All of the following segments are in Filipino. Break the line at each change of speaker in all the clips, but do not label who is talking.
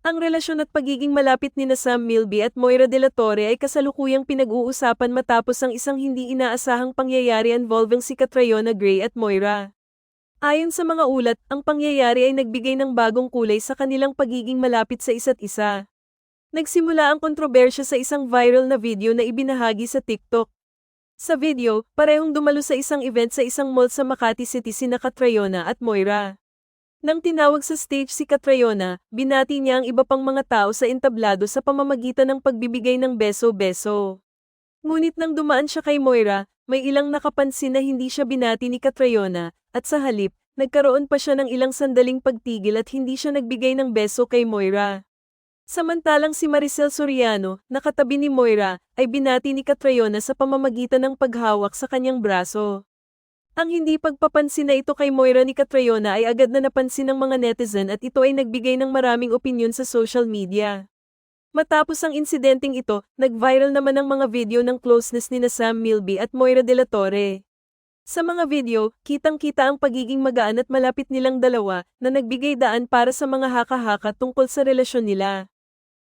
Ang relasyon at pagiging malapit ni na Sam Milby at Moira de la Torre ay kasalukuyang pinag-uusapan matapos ang isang hindi inaasahang pangyayari involving si Catriona Gray at Moira. Ayon sa mga ulat, ang pangyayari ay nagbigay ng bagong kulay sa kanilang pagiging malapit sa isa't isa. Nagsimula ang kontrobersya sa isang viral na video na ibinahagi sa TikTok. Sa video, parehong dumalo sa isang event sa isang mall sa Makati City sina Catriona at Moira. Nang tinawag sa stage si Catriona, binati niya ang iba pang mga tao sa entablado sa pamamagitan ng pagbibigay ng beso-beso. Ngunit nang dumaan siya kay Moira, may ilang nakapansin na hindi siya binati ni Catriona, at sa halip, nagkaroon pa siya ng ilang sandaling pagtigil at hindi siya nagbigay ng beso kay Moira. Samantalang si Maricel Soriano, nakatabi ni Moira, ay binati ni Catriona sa pamamagitan ng paghawak sa kanyang braso. Ang hindi pagpapansin na ito kay Moira ni Catriona ay agad na napansin ng mga netizen at ito ay nagbigay ng maraming opinyon sa social media. Matapos ang insidenteng ito, nag-viral naman ang mga video ng closeness ni na Sam Milby at Moira de la Torre. Sa mga video, kitang-kita ang pagiging magaan at malapit nilang dalawa na nagbigay daan para sa mga haka-haka tungkol sa relasyon nila.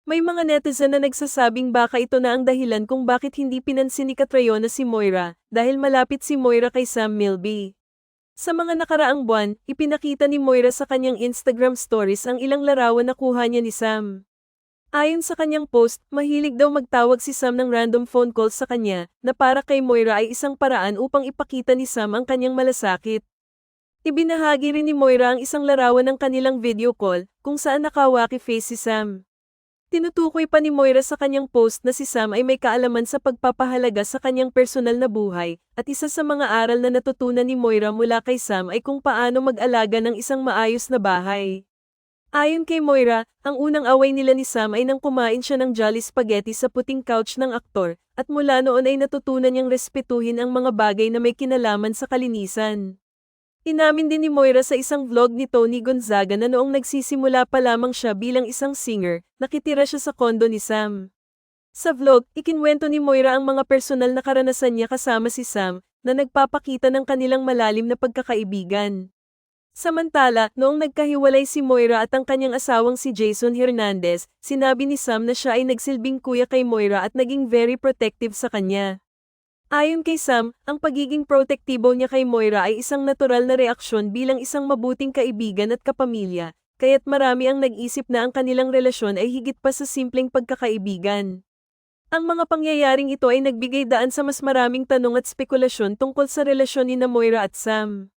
May mga netizen na nagsasabing baka ito na ang dahilan kung bakit hindi pinansin ni Catriona si Moira, dahil malapit si Moira kay Sam Milby. Sa mga nakaraang buwan, ipinakita ni Moira sa kanyang Instagram stories ang ilang larawan na kuha niya ni Sam. Ayon sa kanyang post, mahilig daw magtawag si Sam ng random phone calls sa kanya, na para kay Moira ay isang paraan upang ipakita ni Sam ang kanyang malasakit. Ibinahagi rin ni Moira ang isang larawan ng kanilang video call, kung saan nakawaki face si Sam. Tinutukoy pa ni Moira sa kanyang post na si Sam ay may kaalaman sa pagpapahalaga sa kanyang personal na buhay, at isa sa mga aral na natutunan ni Moira mula kay Sam ay kung paano mag-alaga ng isang maayos na bahay. Ayon kay Moira, ang unang away nila ni Sam ay nang kumain siya ng Jolly Spaghetti sa puting couch ng aktor, at mula noon ay natutunan niyang respetuhin ang mga bagay na may kinalaman sa kalinisan. Inamin din ni Moira sa isang vlog ni Tony Gonzaga na noong nagsisimula pa lamang siya bilang isang singer, nakitira siya sa kondo ni Sam. Sa vlog, ikinwento ni Moira ang mga personal na karanasan niya kasama si Sam, na nagpapakita ng kanilang malalim na pagkakaibigan. Samantala, noong nagkahiwalay si Moira at ang kanyang asawang si Jason Hernandez, sinabi ni Sam na siya ay nagsilbing kuya kay Moira at naging very protective sa kanya. Ayon kay Sam, ang pagiging protektibo niya kay Moira ay isang natural na reaksyon bilang isang mabuting kaibigan at kapamilya, kaya't marami ang nag-isip na ang kanilang relasyon ay higit pa sa simpleng pagkakaibigan. Ang mga pangyayaring ito ay nagbigay daan sa mas maraming tanong at spekulasyon tungkol sa relasyon ni na Moira at Sam.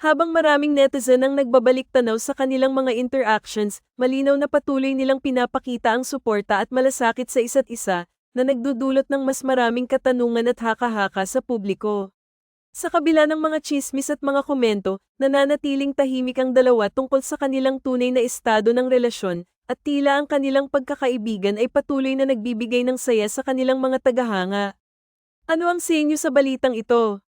Habang maraming netizen ang nagbabalik tanaw sa kanilang mga interactions, malinaw na patuloy nilang pinapakita ang suporta at malasakit sa isa't isa, na nagdudulot ng mas maraming katanungan at haka-haka sa publiko. Sa kabila ng mga chismis at mga komento, nananatiling tahimik ang dalawa tungkol sa kanilang tunay na estado ng relasyon, at tila ang kanilang pagkakaibigan ay patuloy na nagbibigay ng saya sa kanilang mga tagahanga. Ano ang sa inyo sa balitang ito?